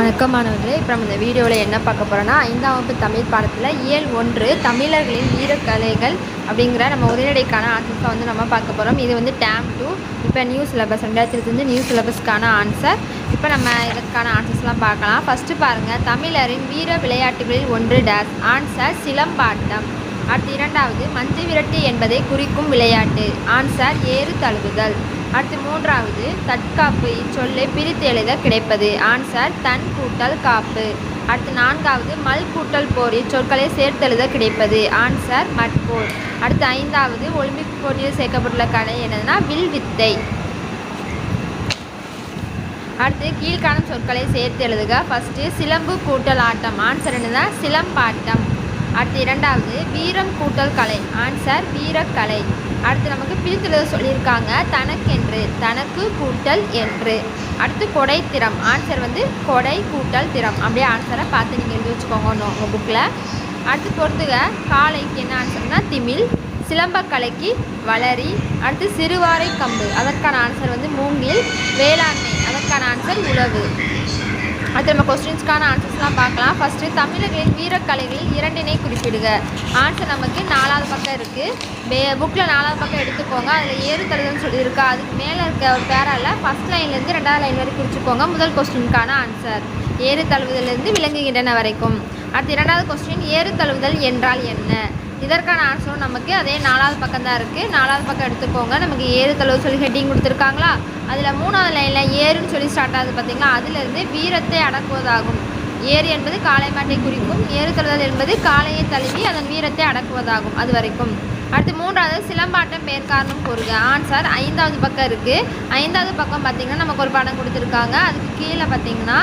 வணக்கமானவர்களே. இப்போ நம்ம இந்த வீடியோவில் என்ன பார்க்க போகிறோன்னா ஐந்தாம் வகுப்பு தமிழ் பாடத்தில் இயல் ஒன்று தமிழர்களின் வீரக்கலைகள் அப்படிங்கிற நம்ம உரைநடைக்கான ஆன்சர்ஸை வந்து நம்ம பார்க்க போகிறோம் இது வந்து டேம் டூ இப்போ நியூ சிலபஸ் ரெண்டாயிரத்தி இருபத்தஞ்சு நியூ சிலபஸ்க்கான ஆன்சர் இப்போ நம்ம இதற்கான ஆன்சர்ஸ்லாம் பார்க்கலாம். ஃபஸ்ட்டு பாருங்கள் தமிழரின் வீர விளையாட்டுகளில் ஒன்று டேஸ் ஆன்சர் சிலம்பாட்டம். அடுத்து இரண்டாவது மஞ்சு விரட்டு என்பதை குறிக்கும் விளையாட்டு. ஆன்சர் ஏறு தழுவுதல். அடுத்து மூன்றாவது தற்காப்பு. இச்சொல்லை பிரித்து எழுத கிடைப்பது. ஆன்சர் தன் கூட்டல் காப்பு. அடுத்து நான்காவது மல் கூட்டல் போர். இச்சொற்களை சேர்த்தெழுத கிடைப்பது. ஆன்சர் மட்போர். அடுத்து ஐந்தாவது ஒலிம்பிக் போட்டியில் சேர்க்கப்பட்டுள்ள கலை என்னதுன்னா வில் வித்தை. அடுத்து கீழ்காணும் சொற்களை சேர்த்து எழுதுக. ஃபஸ்ட்டு சிலம்பு கூட்டல் ஆட்டம். ஆன்சர் என்னதுன்னா சிலம்பாட்டம். அடுத்து இரண்டாவது வீரம் கூட்டல் கலை. ஆன்சர் வீரக்கலை. அடுத்து நமக்கு பிரித்தெழுத சொல்லியிருக்காங்க தனக்கென்று தனக்கு கூட்டல் என்று. அடுத்து கொடை திறம். ஆன்சர் வந்து கொடை கூட்டல் திறம். அப்படியே ஆன்சரை பார்த்து நீங்கள் எழுதி வச்சுக்கோங்க ஒன்று உங்கள் புக்கில் அடுத்து பொறுத்துக காலைக்கு என்ன ஆன்சர்னா திமில். சிலம்பக்கலைக்கு வளரி. அடுத்து சிறுவாரை கம்பு. அதற்கான ஆன்சர் வந்து மூங்கில். வேளாண்மை. அதற்கான ஆன்சர் உழவு. அடுத்து நம்ம கொஸ்டின்ஸ்க்கான ஆன்சர்ஸ்லாம் பார்க்கலாம். ஃபஸ்ட்டு தமிழர்களின் வீரக்கலைகளில் இரண்டினை குறிப்பிடுக. ஆன்சர் நமக்கு நாலாவது பக்கம் இருக்குது பே புக்கில் நாலாவது பக்கம் எடுத்துக்கோங்க. அதில் ஏறு தழுதல்னு சொல்லியிருக்கா. அதுக்கு மேலே இருக்க ஒரு பேரால் ஃபஸ்ட் லைன்லேருந்து ரெண்டாவது லைன் வரைக்கும் குறிச்சிக்கோங்க. முதல் கொஸ்டினுக்கான ஆன்சர் ஏறு தழுவுதலேருந்து விளங்குகின்றன வரைக்கும். அடுத்து இரண்டாவது கொஸ்டின் ஏறு தழுவுதல் என்றால் என்ன? இதற்கான ஆன்சரும் நமக்கு அதே நாலாவது பக்கம் தான் இருக்குது நாலாவது பக்கம் எடுத்துக்கோங்க. நமக்கு ஏறு தழுவு சொல்லி ஹெட்டிங் கொடுத்துருக்காங்களா? அதில் மூணாவது லைனில் ஏறுன்னு சொல்லி ஸ்டார்ட் ஆகுது பார்த்தீங்களா அதிலிருந்து வீரத்தை அடக்குவதாகும். ஏறு என்பது காளை மாட்டை குறிக்கும். ஏறு தழுதல் என்பது காளையை தழுவி அதன் வீரத்தை அடக்குவதாகும் அது வரைக்கும். அடுத்து மூன்றாவது சிலம்பாட்டம் பேர்காரணம் கூறுக. ஆன்சர் ஐந்தாவது பக்கம் இருக்குது ஐந்தாவது பக்கம் பார்த்திங்கன்னா நமக்கு ஒரு படம் கொடுத்துருக்காங்க. அதுக்கு கீழே பார்த்திங்கன்னா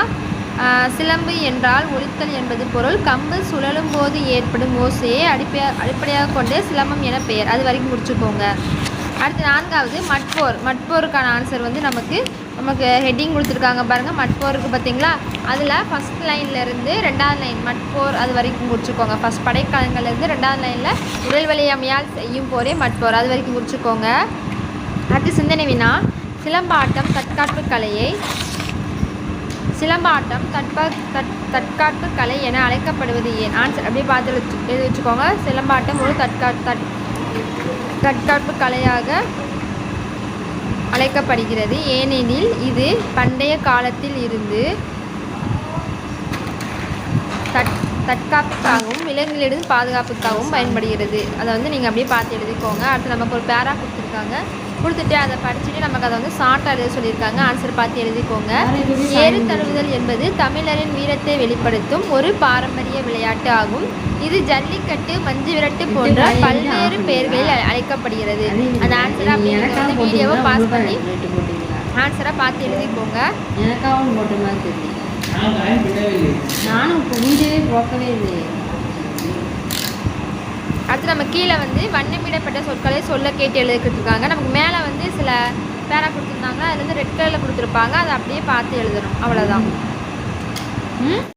சிலம்பு என்றால் ஒலித்தல் என்பது பொருள். கம்பு சுழலும் போது ஏற்படும் ஓசையை அடிப்படையாக அடிப்படையாக கொண்டே சிலம்பம் என பெயர். அது வரைக்கும் முடிச்சுக்கோங்க. அடுத்து நான்காவது மட்போர். மட்போருக்கான ஆன்சர் வந்து நமக்கு நமக்கு ஹெட்டிங் கொடுத்துருக்காங்க பாருங்கள் மட்போருக்கு பார்த்தீங்களா? அதில் ஃபஸ்ட் லைன்லேருந்து ரெண்டாவது லைன் மட்போர் அது வரைக்கும் முடிச்சுக்கோங்க. ஃபஸ்ட் படைக்காலங்கள்லேருந்து ரெண்டாவது லைனில் உடல் வலியமையால் செய்யும் போரே மட்போர் அது வரைக்கும் முடிச்சுக்கோங்க. அடுத்து சிந்தனை வினா. சிலம்பாட்டம் தற்காப்பு கலையை சிலம்பாட்டம் தட்பா தட் தற்காப்பு கலை என அழைக்கப்படுவது ஏன்? ஆன்சர் அப்படியே பார்த்து எழுதி வச்சுக்கோங்க. சிலம்பாட்டம் ஒரு தற்கா தட் தற்காப்பு கலையாக அழைக்கப்படுகிறது. ஏனெனில் இது பண்டைய காலத்தில் இருந்து தட் தற்காப்புக்காகவும் விலங்குகளிடம் பாதுகாப்புக்காகவும் பயன்படுகிறது. அதை வந்து நீங்கள் அப்படியே பார்த்து எழுதிக்கோங்க. அடுத்து நமக்கு ஒரு பேரா கொடுத்துருக்காங்க. கொடுத்துட்டு அதை படிச்சுட்டு நமக்கு அதை வந்து ஷார்ட்டாக எழுத சொல்லியிருக்காங்க. ஆன்சர் பார்த்து எழுதிக்கோங்க. ஏறு தழுவுதல் என்பது தமிழரின் வீரத்தை வெளிப்படுத்தும் ஒரு பாரம்பரிய விளையாட்டு ஆகும். இது ஜல்லிக்கட்டு மஞ்சு விரட்டு போன்ற பல்வேறு பெயர்களில் அழைக்கப்படுகிறது. அந்த ஆன்சரை அப்படிங்கிறது வீடியோவை பாஸ் பண்ணி ஆன்சரை பார்த்து எழுதிக்கோங்க. எனக்காகவும் போட்ட மாதிரி தெரியல நானும் இப்போ வீடியோவே பார்க்கவே இல்லையே. அடுத்து நம்ம கீழே வந்து வண்ணமிடப்பட்ட சொற்களை சொல்ல கேட்டு எழுதிக்கிட்டு நமக்கு மேலே வந்து சில பேரா கொடுத்துருந்தாங்க. அது வந்து ரெட் கலரில் கொடுத்துருப்பாங்க. அதை அப்படியே பார்த்து எழுதணும். அவ்வளோதான் ம்?